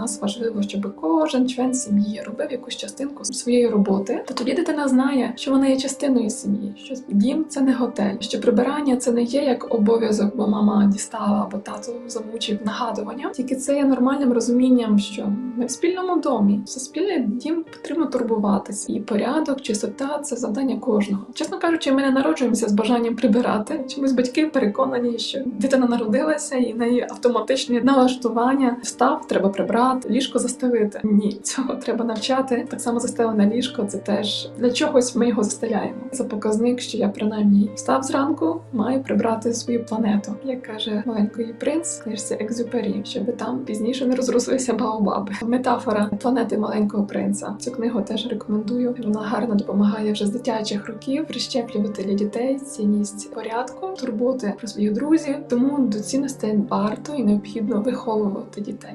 нас важливо, щоб кожен член сім'ї робив якусь частинку своєї роботи, то тоді дитина знає, що вона є частиною сім'ї, що дім це не готель, що прибирання це не є як обов'язок, бо мама дістала або тато замучив нагадування. Тільки це є нормальним розумінням, що ми в спільному домі. За спільний дім потрібно турбуватися. І порядок, чистота це завдання кожного. Чесно кажучи, ми не народжуємося з бажанням прибирати. Чомусь батьки переконані, що дитина народилася і неї автоматичне налаштування. Встав, треба прибрати, ліжко застелити. Ні, цього треба навчати. Так само застелене ліжко це теж для чогось ми його застеляємо. Це показник, що я принаймні встав зранку, маю прибрати свою планету, як каже маленький принц книжці Екзюпері, щоб там пізніше не розрослися баобаби. Метафора планети маленького принца. Цю книгу теж рекомендую. Вона гарно допомагає вже з дитячих років прищеплювати для дітей цінність порядку, турботи про своїх друзів. Тому до цінностей варто і необхідно виховувати дітей.